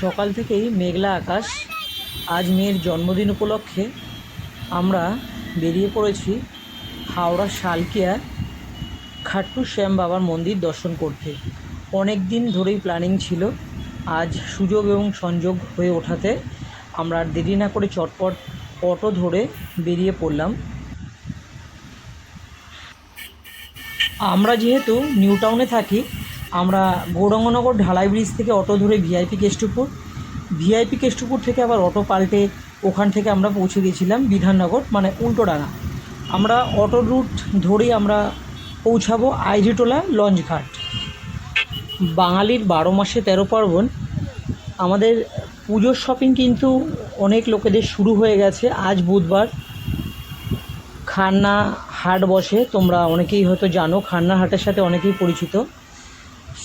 সকাল থেকেই মেঘলা আকাশ। আজ মেয়ের জন্মদিন উপলক্ষে আমরা বেরিয়ে পড়েছি হাওড়া শালকিয়া খাট্টু শ্যাম বাবার মন্দির দর্শন করতে। অনেক দিন ধরেই প্ল্যানিং ছিল। আজ সুযোগ এবং সংযোগ হয়ে ওঠাতে আমরা আর দেরি না করে চটপট অটো ধরে বেরিয়ে পড়লাম। আমরা যেহেতু নিউ টাউনে থাকি আমরা গৌরঙ্গনগর ঢালাই ব্রিজ থেকে অটো ধরে ভিআইপি কেষ্টপুর। ভিআইপি কেষ্টপুর থেকে আবার অটো পাল্টে ওখান থেকে আমরা পৌঁছে গেছিলাম বিধাননগর মানে উল্টোডাঙা আমরা অটো রুট ধরেই আমরা পৌঁছাবো আইজিটোলা লঞ্চ ঘাট। বাঙালির বারো মাসে তেরো পার্বণ। আমাদের পুজোর শপিং কিন্তু অনেক লোকেদের শুরু হয়ে গেছে আজ বুধবার। খান্না হাট বসে, তোমরা অনেকেই হয়তো জানো, খান্না হাটের সাথে অনেকেই পরিচিত।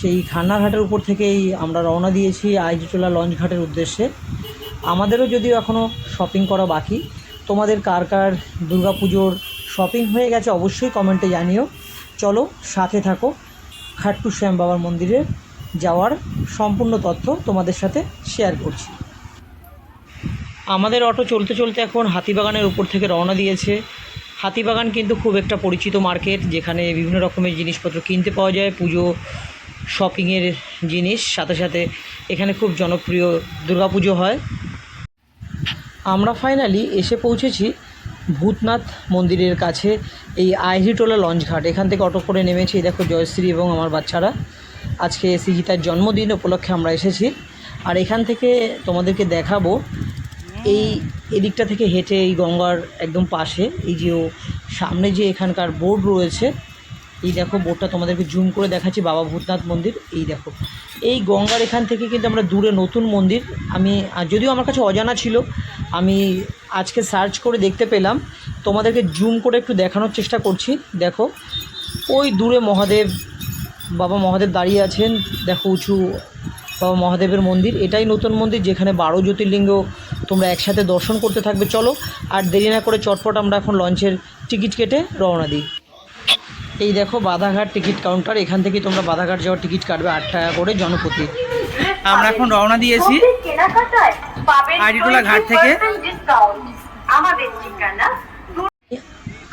সেই খান্নার হাটের উপর থেকেই আমরা রওনা দিয়েছি আইজিটোলা লঞ্চ ঘাটের উদ্দেশ্যে। আমাদেরও যদিও এখনও শপিং করা বাকি, তোমাদের কার কার দুর্গা পুজোর শপিং হয়ে গেছে অবশ্যই কমেন্টে জানিও। চলো, সাথে থাকো, খাট্টু শ্যাম বাবার মন্দিরে যাওয়ার সম্পূর্ণ তথ্য তোমাদের সাথে শেয়ার করছি। আমাদের অটো চলতে চলতে এখন হাতিবাগানের উপর থেকে রওনা দিয়েছে। হাতিবাগান কিন্তু খুব একটা পরিচিত মার্কেট যেখানে বিভিন্ন রকমের জিনিসপত্র কিনতে পাওয়া যায়, পুজো শপিংয়ের জিনিস, সাথে সাথে এখানে খুব জনপ্রিয় দুর্গাপুজো হয়। আমরা ফাইনালি এসে পৌঁছেছি ভূতনাথ মন্দিরের কাছে, এই আইহিটোলা লঞ্চ ঘাট। এখান থেকে অটো করে নেমেছি দেখো জয়শ্রী এবং আমার বাচ্চারা। আজকে সিজিতার জন্মদিন উপলক্ষে আমরা এসেছি। আর এখান থেকে তোমাদেরকে দেখাবো, এই এদিকটা থেকে হেঁটে এই গঙ্গার একদম পাশে, এই যে সামনে যে এখানকার বোর্ড রয়েছে এই দেখো বোর্ডটা তোমাদেরকে জুম করে দেখাচ্ছি, বাবা ভূতনাথ মন্দির। এই দেখো। এই গঙ্গার এখান থেকে কিন্তু আমরা দূরে নতুন মন্দির। আমি যদিও আমার কাছে অজানা ছিল, আমি আজকে সার্চ করে দেখতে পেলাম। তোমাদেরকে জুম করে একটু দেখানোর চেষ্টা করছি। দেখো, ওই দূরে মহাদেব, বাবা মহাদেব দাঁড়িয়ে আছেন। দেখো উঁচু বাবা মহাদেবের মন্দির। এটাই নতুন মন্দির যেখানে বারো জ্যোতির্লিঙ্গ তোমরা একসাথে দর্শন করতে থাকবে। চলো, আর দেরি না করে চটপট আমরা এখন লঞ্চের টিকিট কেটে রওনা দিই। এই দেখো বাধাঘাট টিকিট কাউন্টার এখান থেকে তোমরা বাধাঘাট যাওয়ার টিকিট কাটবে আট টাকা করে জনপ্রতি। আমরা এখন রওনা দিয়েছি ঘাট থেকে।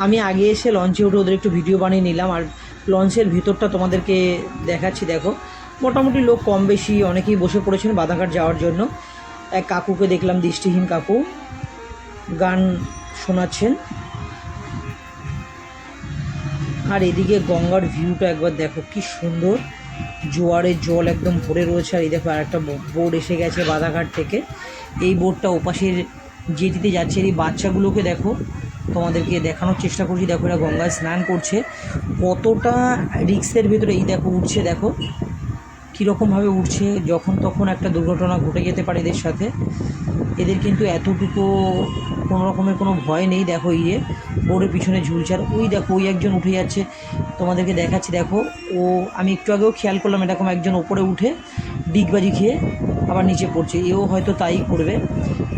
আমি আগে এসে লঞ্চে উঠে ওদের একটু ভিডিও বানিয়ে নিলাম আর লঞ্চের ভিতরটা তোমাদেরকে দেখাচ্ছি দেখো। মোটামুটি লোক কম বেশি অনেকেই বসে পড়েছেন বাধাঘাট যাওয়ার জন্য। এক কাকুকে দেখলাম দৃষ্টিহীন কাকু। গান শোনাচ্ছেন। আর এদিকে গঙ্গার ভিউটা একবার দেখো, কি সুন্দর। জোয়ারের জল একদম ভরে রয়েছে, আর এই দেখো আর একটা বোর্ড এসে গেছে বাধাঘাট থেকে। এই বোর্ডটা ওপাশের যেটিতে যাচ্ছে, এই বাচ্চাগুলোকে দেখো, তোমাদেরকে দেখানোর চেষ্টা করছি। দেখো এরা গঙ্গায় স্নান করছে। কতটা রিক্সের ভেতরে, এই দেখো উঠছে, দেখো। কীরকমভাবে উঠছে, যখন তখন একটা দুর্ঘটনা ঘটে যেতে পারে এদের সাথে। এদের কিন্তু এতটুকু কোনো রকমের কোনো ভয় নেই, দেখো ইয়ে বোর্ডের পিছনে ঝুলছে আর ওই দেখো, ওই একজন উঠে যাচ্ছে। তোমাদেরকে দেখাচ্ছি, দেখো। ও, আমি একটু আগেও খেয়াল করলাম, এরকম একজন ওপরে উঠে ডিগবাজি খেয়ে আবার নিচে পড়ছে। এও হয়তো তাই করবে।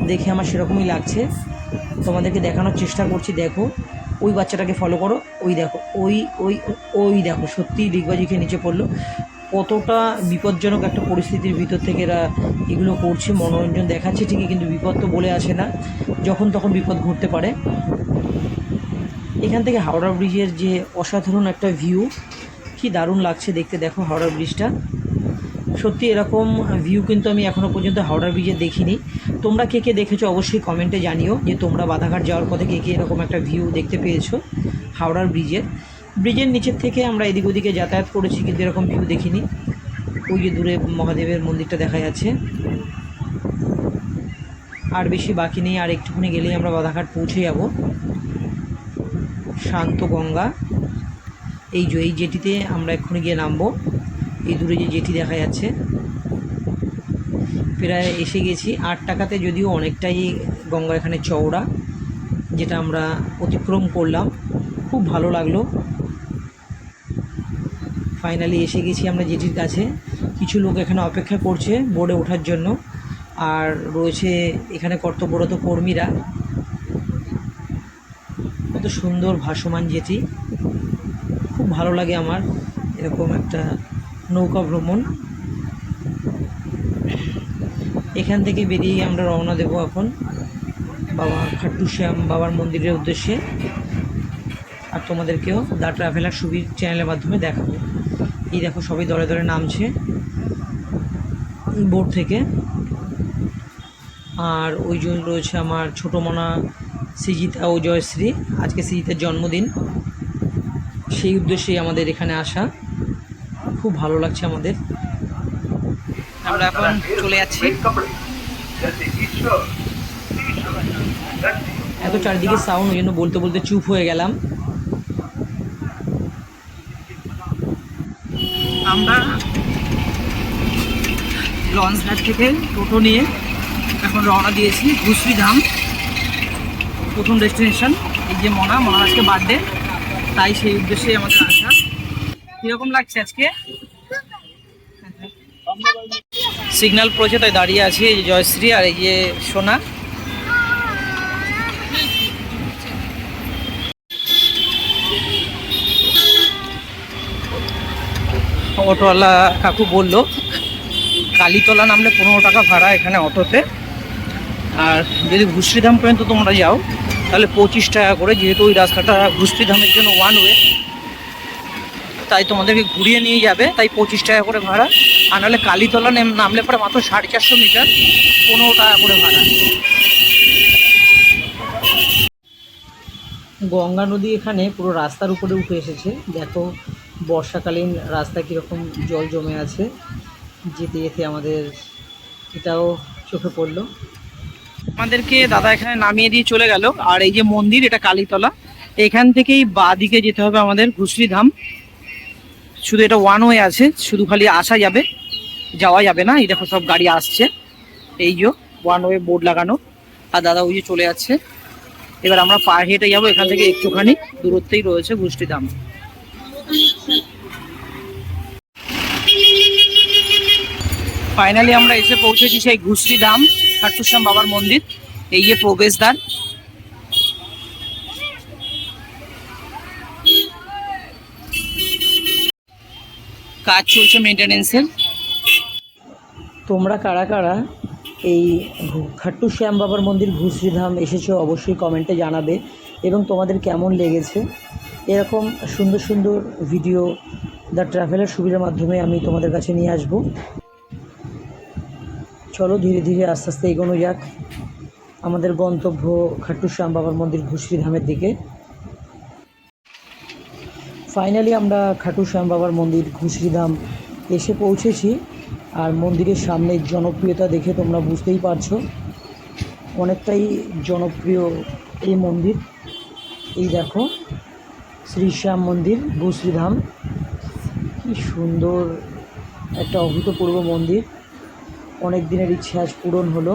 দেখে আমার সেরকমই লাগছে। তোমাদেরকে দেখানোর চেষ্টা করছি, দেখো। ওই বাচ্চাটাকে ফলো করো। ওই দেখো, ওই ওই ওই দেখো, সত্যিই ডিগবাজি খেয়ে নিচে পড়ল। কতটা বিপজ্জনক একটা পরিস্থিতির ভিতর থেকে এরা এগুলো করছে, মনোরঞ্জন দেখাচ্ছে ঠিকই, কিন্তু বিপদ তো বলে আসে না। যখন তখন বিপদ ঘটতে পারে। এখান থেকে হাওড়া ব্রিজের যে অসাধারণ একটা ভিউ কি দারুণ লাগছে দেখতে। দেখো হাওড়া ব্রিজটা। সত্যি এরকম ভিউ কিন্তু আমি এখনও পর্যন্ত হাওড়া ব্রিজে দেখিনি। তোমরা কে কে দেখেছ অবশ্যই কমেন্টে জানিও যে তোমরা বাধাঘাট যাওয়ার পথে কে কে এরকম একটা ভিউ দেখতে পেয়েছ হাওড়ার ব্রিজের। ব্রিজের নিচের থেকে আমরা এদিক ওদিকে যাতায়াত করেছি কিন্তু এরকম ভিউ দেখিনি। ওই যে দূরে মহাদেবের মন্দিরটা দেখা যাচ্ছে। আর বেশি বাকি নেই, আর একটুখানি গেলেই আমরা বাধাঘাট পৌঁছে যাব। শান্ত গঙ্গা। এই যে, এই জেটিতে আমরা এক্ষুনি গিয়ে নামবো। এই দূরে যে জেটি দেখা যাচ্ছে, প্রায় এসে গেছি। আট টাকাতে যদিও অনেকটাই গঙ্গা এখানে চওড়া, যেটা আমরা অতিক্রম করলাম। খুব ভালো লাগল। ফাইনালি এসে গেছি আমরা জেটির কাছে। কিছু লোক এখানে অপেক্ষা করছে বোর্ডে ওঠার জন্য। আর রয়েছে এখানে কর্তব্যরত কর্মীরা। কত সুন্দর ভাসমান জেটি খুব ভালো লাগে আমার এরকম একটা নৌকা ভ্রমণ। এখান থেকে বেরিয়ে আমরা রওনা দেবো এখন বাবা খাট্টু শ্যাম বাবার মন্দিরের উদ্দেশ্যে। আর তোমাদেরকেও দ্য ট্রাভেলার সুবির চ্যানেলের মাধ্যমে দেখাবো। এই দেখো সবাই দলে দলে নামছে বোর্ড থেকে। আর ওই জন্য রয়েছে আমার ছোটো মনা সৃজিতা ও জয়শ্রী, আজকে সৃজিতার জন্মদিন। সেই উদ্দেশ্যেই আমাদের এখানে আসা। খুব ভালো লাগছে আমাদের। আমরা এখন চলে যাচ্ছি। এত চারিদিকে সাউন্ড ওই জন্য বলতে বলতে চুপ হয়ে গেলাম। আমরা লঞ্চ ঘাট থেকে টোটো নিয়ে এখন রওনা দিয়েছি ঘুষরি ধাম। প্রথম ডেস্টিনেশন এই যে মনা, মনার আজকে বার্থডে তাই সেই উদ্দেশ্যে আমাদের আসা। কীরকম লাগছে আজকে? সিগন্যাল পড়েছে, তাই দাঁড়িয়ে আছি, এই যে জয়শ্রী আর এই যে সোনা। অটোওয়ালা কাকু বলল, কালীতলা নামলে পনেরো টাকা ভাড়া এখানে অটোতে। আর যদি ঘুষরিধাম পর্যন্ত তোমরা যাও তাহলে পঁচিশ টাকা করে যেহেতু ওই রাস্তাটা ঘুষরিধামের জন্য ওয়ান ওয়ে তাই তোমাদেরকে ঘুরিয়ে নিয়ে যাবে। তাই পঁচিশ টাকা করে ভাড়া। আর নাহলে কালীতলা নেম- নামলে পরে মাত্র সাড়ে চারশো মিটার, পনেরো টাকা করে ভাড়া। গঙ্গা নদী এখানে পুরো রাস্তার উপরে উঠে এসেছে। দেখো, বর্ষাকালীন রাস্তা কীরকম জল জমে আছে। যেতে যেতে আমাদের এটাও চোখে পড়ল। আমাদেরকে দাদা এখানে নামিয়ে দিয়ে চলে গেল। আর এই যে মন্দির, এটা কালীতলা। এখান থেকেই বাঁ দিকে যেতে হবে আমাদের ঘুষরি ধাম। শুধু এটা ওয়ান ওয়ে আছে, শুধু খালি আসা যাবে, যাওয়া যাবে না। এই দেখো সব গাড়ি আসছে। এই যে ওয়ান ওয়ে বোর্ড লাগানো। আর দাদা ওই যে চলে যাচ্ছে। এবার আমরা পা হেঁটে যাব, এখান থেকে একটুখানি দূরত্বেই রয়েছে ঘুষটি ধাম। ফাইনালি আমরা এসে পৌঁছেছি সেই ঘুষরি ধাম, খাট্টুশ্যাম বাবার মন্দির, এই যে প্রবেশদ্বার। কাজ চলছে মেনটেনেন্সের তোমরা কারা কারা এই খাট্টু শ্যাম বাবার মন্দির ঘুষরিধাম এসেছ অবশ্যই কমেন্টে জানাবে এবং তোমাদের কেমন লেগেছে? এরকম সুন্দর সুন্দর ভিডিও দ্য ট্রাভেলার সুবিধার মাধ্যমে আমি তোমাদের কাছে নিয়ে আসব। চলো, ধীরে ধীরে আস্তে আস্তে এগোনো যাক। আমাদের গন্তব্য খাট্টু শ্যাম বাবার মন্দির ঘুষরিধামের দিকে। ফাইনালি আমরা খাটু শ্যাম বাবার মন্দির ঘুষরিধাম এসে পৌঁছেছি। আর মন্দিরের সামনে জনপ্রিয়তা দেখে তোমরা বুঝতেই পারছ। অনেকটাই জনপ্রিয় এই মন্দির। এই দেখো, শ্রী শ্যাম মন্দির ঘুষরিধাম কি সুন্দর একটা অভূতপূর্ব মন্দির। অনেক দিনের ইচ্ছে আজ পূরণ হলো।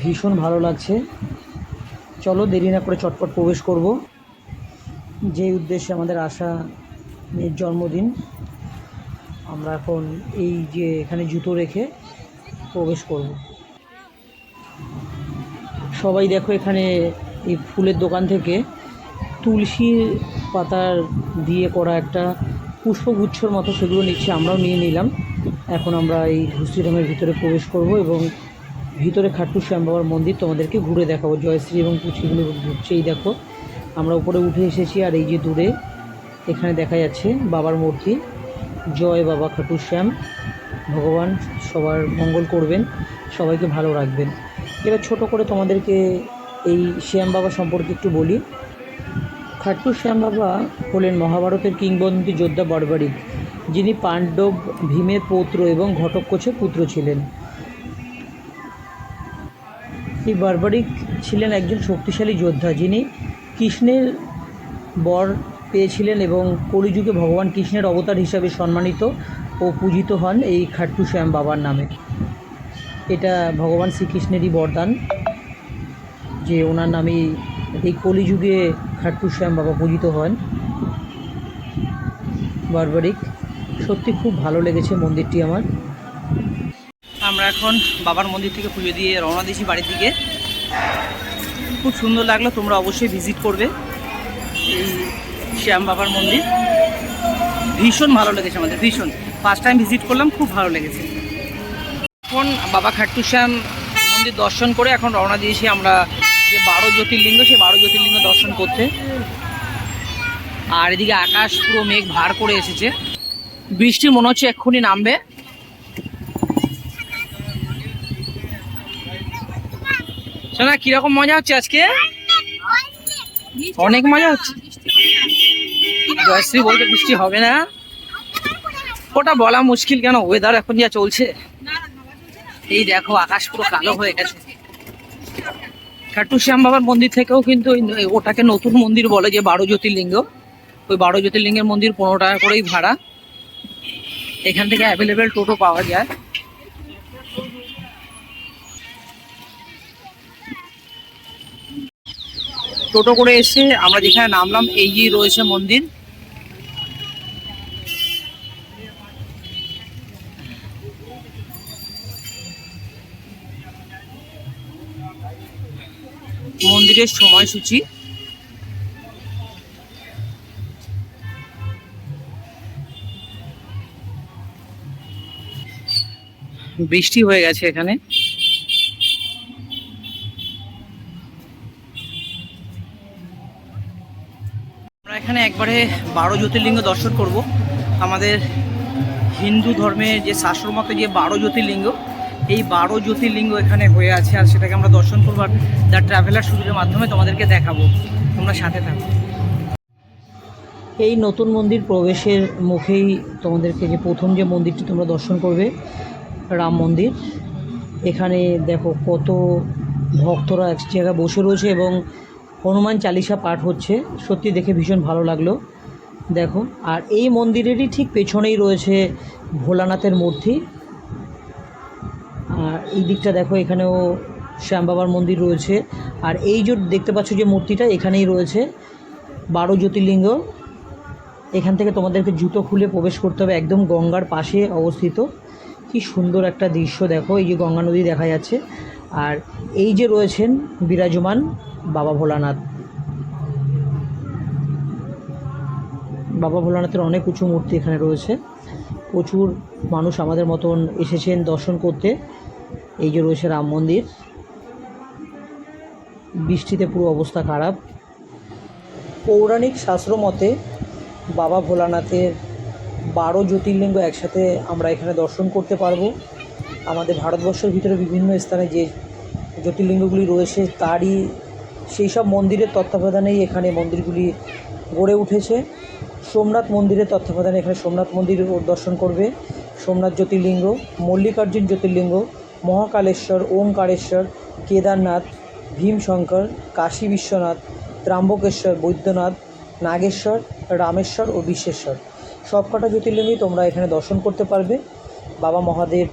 ভীষণ ভালো লাগছে। চলো দেরি না করে চটপট প্রবেশ করব। যে উদ্দেশ্যে আমাদের আশা মেয়ের জন্মদিন, আমরা এখন এই যে এখানে জুতো রেখে প্রবেশ করব। সবাই দেখো এখানে এই ফুলের দোকান থেকে তুলসীর পাতার দিয়ে করা একটা পুষ্পগুচ্ছর মতো সেগুলো নিচ্ছে, আমরাও নিয়ে নিলাম। এখন আমরা এই ঘুষরিধামের ভিতরে প্রবেশ করব এবং ভিতরে খাট্টু শ্যাম বাবার মন্দির তোমাদেরকে ঘুরে দেখাবো, জয়শ্রী এবং পুচিগুলো ঘুরছে এই দেখো। আমরা উপরে উঠে এসেছি আর এই যে দূরে এখানে দেখা যাচ্ছে বাবার মূর্তি। জয় বাবা খাটু শ্যাম। ভগবান সবার মঙ্গল করবেন, সবাইকে ভালো রাখবেন। এবার ছোট করে তোমাদেরকে এই শ্যাম বাবা সম্পর্কে একটু বলি। খাট্টু শ্যাম বাবা হলেন মহাভারতের কিংবদন্তি যোদ্ধা বর্বরিক। যিনি পাণ্ডব ভীমের পৌত্র এবং ঘটকোচের পুত্র ছিলেন। এই বার্বারিক ছিলেন একজন শক্তিশালী যোদ্ধা যিনি কৃষ্ণের বর পেয়েছিলেন এবং কলিযুগে ভগবান কৃষ্ণের অবতার হিসাবে সম্মানিত ও পূজিত হন এই খাট্টু শ্যাম বাবার নামে। এটা ভগবান শ্রীকৃষ্ণেরই বরদান, যে ওনার নামে এই কলিযুগে খাট্টু শ্যাম বাবা পূজিত হন। বারবারিক সত্যি খুব ভালো লেগেছে মন্দিরটি আমার। আমরা এখন বাবার মন্দির থেকে পুজো দিয়ে রওনা দিয়েছি বাড়ির দিকে। খুব সুন্দর লাগল, তোমরা অবশ্যই ভিজিট করবে শ্যাম বাবার মন্দির। ভীষণ ভালো লেগেছে আমাদের, ভীষণ। ফার্স্ট টাইম ভিজিট করলাম, খুব ভালো লেগেছে। এখন বাবা খাট্টু শ্যাম মন্দির দর্শন করে এখন রওনা দিয়েছি আমরা যে বারো জ্যোতির্লিঙ্গ, সেই বারো জ্যোতির্লিঙ্গ দর্শন করতে। আর এদিকে আকাশ পুরো মেঘ ভার করে এসেছে। বৃষ্টি মনে হচ্ছে এক্ষুনি নামবে। শোনা কীরকম মজা হচ্ছে আজকে? অনেক মজা হচ্ছে। জয়শ্রী বলতে বৃষ্টি হবে না। ওটা বলা মুশকিল কেন? ওয়েদার এখন যা চলছে। এই দেখো, আকাশ পুরো কালো হয়ে গেছে। খাটু শ্যাম বাবার মন্দির থেকেও কিন্তু ওটাকে নতুন মন্দির বলে যে বারো জ্যোতির্লিঙ্গ। ওই বারো জ্যোতির্লিঙ্গের মন্দির পনেরো টাকা করেই ভাড়া। এখান থেকে অ্যাভেলেবেল টোটো পাওয়া যায়। টোটো করে এসে আমরা যেখানে নামলাম এই যে রয়েছে মন্দির। মন্দিরের সময়সূচি। বৃষ্টি হয়ে গেছে এখানে। আমরা এখানে একবারে বারো জ্যোতির্লিঙ্গ দর্শন করব। আমাদের হিন্দু ধর্মের যে শাস্ত্র মতে যে বারো জ্যোতির্লিঙ্গ, এই বারো জ্যোতির্লিঙ্গ এখানে হয়ে আছে আর সেটাকে আমরা দর্শন করব আর দ্য ট্রাভেলার সুযোগের মাধ্যমে তোমাদেরকে দেখাবো। তোমরা সাথে থাকো। এই নতুন মন্দির প্রবেশের মুখেই তোমাদেরকে যে প্রথম যে মন্দিরটি তোমরা দর্শন করবে রাম মন্দির। এখানে দেখো কত ভক্তরা এক জায়গায় বসে রয়েছে এবং হনুমান চালিসা পাঠ হচ্ছে। সত্যি দেখে ভীষণ ভালো লাগল। দেখো, আর এই মন্দিরেরই ঠিক পেছনেই রয়েছে ভোলানাথের মূর্তি। আর এই দিকটা দেখো, এখানেও শ্যাম বাবার মন্দির রয়েছে। আর এই যে দেখতে পাচ্ছ যে মূর্তিটা, এখানেই রয়েছে বারো জ্যোতির্লিঙ্গ। এখান থেকে তোমাদেরকে জুতো খুলে প্রবেশ করতে হবে, একদম গঙ্গার পাশে অবস্থিত। কি সুন্দর একটা দৃশ্য, দেখো, এই যে গঙ্গা নদী দেখা যাচ্ছে। আর এই যে রয়েছেন বিরাজমান বাবা ভোলানাথ। বাবা ভোলানাথের অনেক উঁচু মূর্তি এখানে রয়েছে। প্রচুর মানুষ আমাদের মতন এসেছেন দর্শন করতে। এই যে রয়েছে রাম মন্দির। বৃষ্টিতে পুরো অবস্থা খারাপ। পৌরাণিক শাস্ত্র মতে বাবা ভোলানাথের বারো জ্যোতির্লিঙ্গ একসাথে আমরা এখানে দর্শন করতে পারব। আমাদের ভারতবর্ষের ভিতরে বিভিন্ন স্থানে যে জ্যোতির্লিঙ্গগুলি রয়েছে, তারই সেই সব মন্দিরের তত্ত্বাবধানেই এখানে মন্দিরগুলি গড়ে উঠেছে। সোমনাথ মন্দিরের তত্ত্বাবধানে এখানে সোমনাথ মন্দির দর্শন করবে। সোমনাথ জ্যোতির্লিঙ্গ, মল্লিকার্জুন জ্যোতির্লিঙ্গ, মহাকালেশ্বর ওমকারেশ্বর কেদারনাথ, ভীমশঙ্কর, কাশী বিশ্বনাথ ত্রাম্বকেশ্বর বৈদ্যনাথ, নাগেশ্বর, রামেশ্বর ও বিশ্বেশ্বর। সবকটা জ্যোতির্লিঙ্গই তোমরা এখানে দর্শন করতে পারবে। বাবা মহাদেব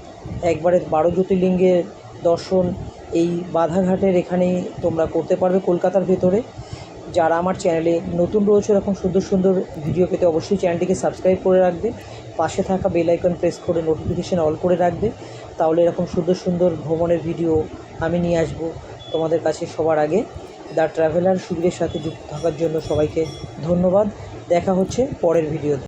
একবারে বারো জ্যোতির্লিঙ্গের দর্শন এই বাধাঘাটের এখানেই তোমরা করতে পারবে কলকাতার ভেতরে। যারা আমার চ্যানেলে নতুন রয়েছে, এরকম সুন্দর সুন্দর ভিডিও পেতে অবশ্যই চ্যানেলটিকে সাবস্ক্রাইব করে রাখবে। পাশে থাকা বেল আইকন প্রেস করে নোটিফিকেশান অল করে রাখবে। তাহলে এরকম সুন্দর সুন্দর ভ্রমণের ভিডিও আমি নিয়ে আসব তোমাদের কাছে সবার আগে। দ্য ট্রাভেলার সুবিধের সাথে যুক্ত থাকার জন্য সবাইকে ধন্যবাদ। দেখা হচ্ছে পরের ভিডিওতে।